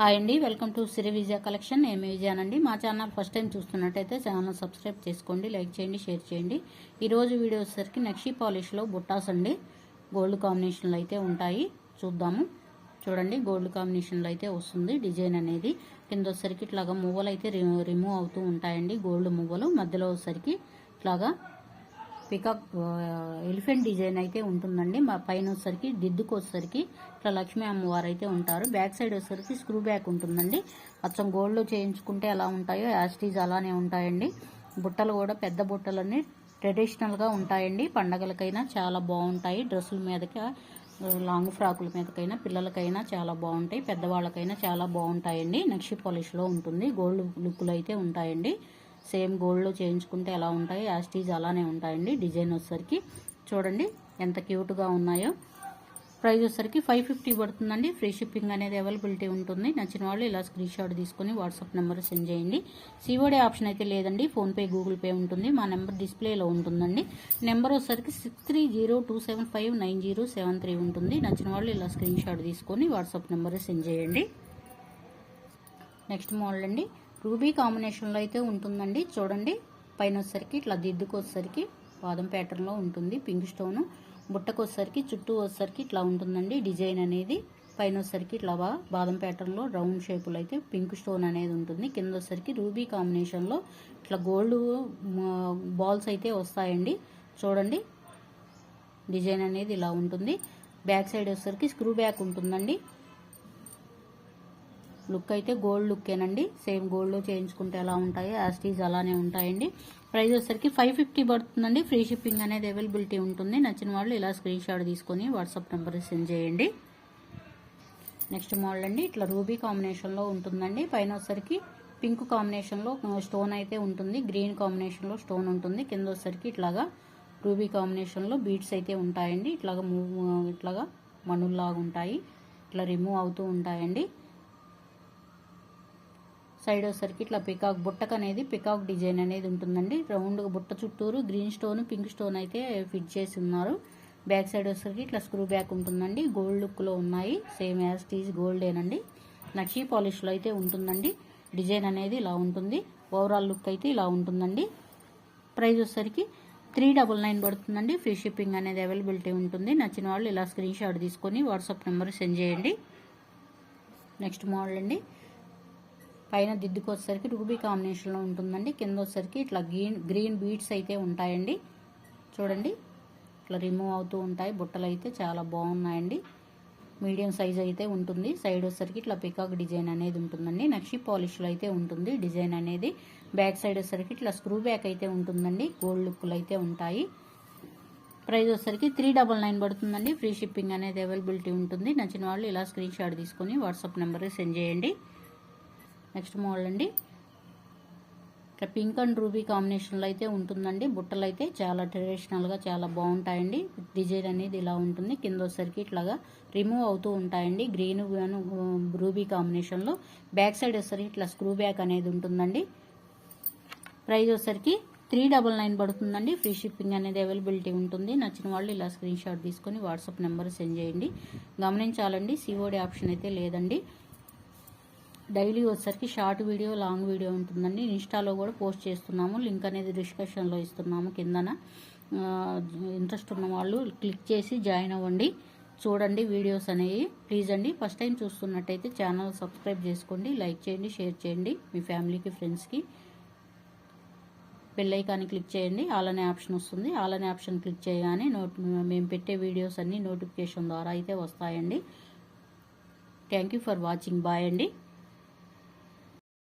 Hi అండి welcome to Siri Vijaya collection. నేను విజయానండి. మా ఛానల్ ఫస్ట్ టైం చూస్తున్నట్టయితే ఛానల్ సబ్స్క్రైబ్ చేసుకోండి లైక్ చేయండి షేర్ చేయండి. ఈరోజు వీడియో వచ్చేసరికి నక్షీ పాలిష్లో బుట్టాస్ అండి. గోల్డ్ కాంబినేషన్లు అయితే ఉంటాయి. చూద్దాము. చూడండి గోల్డ్ కాంబినేషన్లో అయితే వస్తుంది డిజైన్ అనేది. కింద వచ్చేసరికి ఇట్లాగా మువ్వలు అయితే రి- రిమూవ్ అవుతూ ఉంటాయండి గోల్డ్ మువ్వలు. మధ్యలో వచ్చేసరికి ఇట్లాగా పికాక్ ఎలిఫెంట్ డిజైన్ అయితే ఉంటుందండి. మా పైన వచ్చేసరికి దిద్దుకు వచ్చేసరికి ఇట్లా లక్ష్మీ అమ్మవారు అయితే ఉంటారు. బ్యాక్ సైడ్ వచ్చేసరికి స్క్రూ బ్యాక్ ఉంటుందండి. మొత్తం గోల్డ్లో చేయించుకుంటే ఎలా ఉంటాయో యాస్టీజ్ అలానే ఉంటాయండి. బుట్టలు కూడా పెద్ద బుట్టలన్నీ ట్రెడిషనల్గా ఉంటాయండి. పండగలకైనా చాలా బాగుంటాయి. డ్రెస్సుల మీదకి లాంగ్ ఫ్రాకుల మీదకైనా పిల్లలకైనా చాలా బాగుంటాయి. పెద్దవాళ్ళకైనా చాలా బాగుంటాయండి. నక్షి పాలిష్లో ఉంటుంది. గోల్డ్ లుక్లు అయితే ఉంటాయండి. సేమ్ గోల్డ్లో చేయించుకుంటే ఎలా ఉంటాయి? యాస్టీజ్ అలానే ఉంటాయండి డిజైన్ వచ్చేసరికి. చూడండి ఎంత క్యూట్గా ఉన్నాయో. ప్రైస్ వచ్చేసరికి ఫైవ్ ఫిఫ్టీ పడుతుందండి. ఫ్రీ షిప్పింగ్ అనేది అవైలబిలిటీ ఉంటుంది. నచ్చిన వాళ్ళు ఇలా స్క్రీన్ షాట్ తీసుకొని వాట్సాప్ నెంబర్ సెండ్ చేయండి. సిఓడి ఆప్షన్ అయితే లేదండి. ఫోన్పే గూగుల్ పే ఉంటుంది. మా నెంబర్ డిస్ప్లేలో ఉంటుందండి. నెంబర్ వచ్చేసరికి six three zero two seven five nine zero seven three ఉంటుంది. నచ్చిన వాళ్ళు ఇలా స్క్రీన్ షాట్ తీసుకొని వాట్సాప్ నెంబర్ సెండ్ చేయండి. నెక్స్ట్ మోడల్ అండి. రూబీ కాంబినేషన్లో అయితే ఉంటుందండి. చూడండి. పైన వచ్చేసరికి ఇట్లా దిద్దుకొచ్చేసరికి బాదం ప్యాటర్న్లో ఉంటుంది. పింక్ స్టోను బుట్టకు వచ్చేసరికి చుట్టూ వచ్చేసరికి ఇట్లా ఉంటుందండి డిజైన్ అనేది. పైన వచ్చేసరికి ఇట్లా బా- బాదం ప్యాటర్న్లో రౌండ్ షేపులో అయితే పింక్ స్టోన్ అనేది ఉంటుంది. కింద వచ్చేసరికి రూబీ కాంబినేషన్లో ఇట్లా గోల్డ్ బాల్స్ అయితే వస్తాయండి. చూడండి. డిజైన్ అనేది ఇలా ఉంటుంది. బ్యాక్ సైడ్ వచ్చేసరికి స్క్రూ బ్యాక్ ఉంటుందండి. లుక్ అయితే గోల్డ్ లుక్కేనండి సేమ్ గోల్డ్లో చేయించుకుంటే ఎలా ఉంటాయో యాస్టీజ్ అలానే ఉంటాయండి. ప్రైస్ వచ్చేసరికి ఫైవ్ ఫిఫ్టీ పడుతుందండి. ఫ్రీ షిప్పింగ్ అనేది అవైలబిలిటీ ఉంటుంది. నచ్చిన వాళ్ళు ఇలా స్క్రీన్ షాట్ తీసుకొని వాట్సాప్ నెంబర్ సెండ్ చేయండి. నెక్స్ట్ మోడల్ అండి. ఇట్లా రూబీ కాంబినేషన్లో ఉంటుందండి. పైన వచ్చేసరికి పింక్ కాంబినేషన్లో స్టోన్ అయితే ఉంటుంది. గ్రీన్ కాంబినేషన్లో స్టోన్ ఉంటుంది. కింద వచ్చేసరికి ఇట్లాగా రూబీ కాంబినేషన్లో బీట్స్ అయితే ఉంటాయండి. ఇట్లాగా మూవ్ ఇట్లాగా మణుల్లాగా ఉంటాయి. ఇట్లా రిమూవ్ అవుతూ ఉంటాయండి. సైడ్ వచ్చేసరికి ఇట్లా పికాక్ బుట్టకు అనేది పికాక్ డిజైన్ అనేది ఉంటుందండి. రౌండ్ బుట్ట చుట్టూరు గ్రీన్ స్టోన్ పింక్ స్టోన్ అయితే ఫిట్ చేసి ఉన్నారు. బ్యాక్ సైడ్ వచ్చేసరికి ఇట్లా స్క్రూ బ్యాక్ ఉంటుందండి. గోల్డ్ లుక్లో ఉన్నాయి. సేమ్ యాజ్ టీజ్ గోల్డేనండి నక్షీ పాలిష్లో అయితే ఉంటుందండి. డిజైన్ అనేది ఇలా ఉంటుంది. ఓవరాల్ లుక్ అయితే ఇలా ఉంటుందండి. ప్రైస్ వచ్చేసరికి త్రీ డబల్ నైన్ పడుతుందండి. ఫ్రీ షిప్పింగ్ అనేది అవైలబిలిటీ ఉంటుంది. నచ్చిన వాళ్ళు ఇలా స్క్రీన్ షాట్ తీసుకొని వాట్సాప్ నెంబర్ సెండ్ చేయండి. నెక్స్ట్ మోడల్ అండి. పైన దిద్దుకు వచ్చేసరికి రూబీ కాంబినేషన్లో ఉంటుందండి. కింద వచ్చేసరికి ఇట్లా గ్రీన్ గ్రీన్ బీడ్స్ అయితే ఉంటాయండి. చూడండి. ఇట్లా రిమూవ్ అవుతూ ఉంటాయి. బుట్టలు అయితే చాలా బాగున్నాయండి. మీడియం సైజ్ అయితే ఉంటుంది. సైడ్ వచ్చేసరికి ఇట్లా పికాక్ డిజైన్ అనేది ఉంటుందండి. నక్షి పాలిష్లో అయితే ఉంటుంది డిజైన్ అనేది. బ్యాక్ సైడ్ వచ్చేసరికి ఇట్లా స్క్రూ బ్యాక్ అయితే ఉంటుందండి. గోల్డ్ లుక్లు అయితే ఉంటాయి. ప్రైస్ వచ్చేసరికి త్రీ డబల్ నైన్ పడుతుందండి. ఫ్రీ షిప్పింగ్ అనేది అవైలబిలిటీ ఉంటుంది. నచ్చిన వాళ్ళు ఇలా స్క్రీన్ షాట్ తీసుకొని వాట్సాప్ నెంబర్ సెండ్ చేయండి. నెక్స్ట్ మోడల్ అండి. ఇక్కడ పింక్ అండ్ రూబీ కాంబినేషన్లో అయితే ఉంటుందండి. బుట్టలు అయితే చాలా ట్రెడిషనల్గా చాలా బాగుంటాయండి. డిజైన్ అనేది ఇలా ఉంటుంది. కింద వచ్చేసరికి ఇట్లాగా రిమూవ్ అవుతూ ఉంటాయండి. గ్రీన్ రూబీ కాంబినేషన్లో. బ్యాక్ సైడ్ వచ్చేసరికి ఇట్లా స్క్రూ బ్యాక్ అనేది ఉంటుందండి. ప్రైజ్ వచ్చేసరికి త్రీ డబల్ నైన్ పడుతుందండి. ఫ్రీ షిప్పింగ్ అనేది అవైలబిలిటీ ఉంటుంది. నచ్చిన వాళ్ళు ఇలా స్క్రీన్ షాట్ తీసుకొని వాట్సాప్ నెంబర్ సెండ్ చేయండి. గమనించాలండి. సిఓడి ఆప్షన్ అయితే లేదండి. డైలీ వచ్చేసరికి షార్ట్ వీడియో లాంగ్ వీడియో ఉంటుందండి. ఇన్స్టాలో కూడా పోస్ట్ చేస్తున్నాము. లింక్ అనేది డిస్క్రిప్షన్లో ఇస్తున్నాము కిందన. ఇంట్రెస్ట్ ఉన్న వాళ్ళు క్లిక్ చేసి జాయిన్ అవ్వండి. చూడండి వీడియోస్ అనేవి. ప్లీజ్ అండి ఫస్ట్ టైం చూస్తున్నట్టయితే ఛానల్ సబ్స్క్రైబ్ చేసుకోండి. లైక్ చేయండి షేర్ చేయండి. మీ ఫ్యామిలీకి ఫ్రెండ్స్కి బెల్ క్లిక్ చేయండి. ఆల్ అనే ఆప్షన్ వస్తుంది. ఆల్ అనే ఆప్షన్ క్లిక్ చేయగానే నోట్ మేము పెట్టే వీడియోస్ అన్నీ నోటిఫికేషన్ ద్వారా అయితే వస్తాయండి. Thank you for watching. Bye అండి.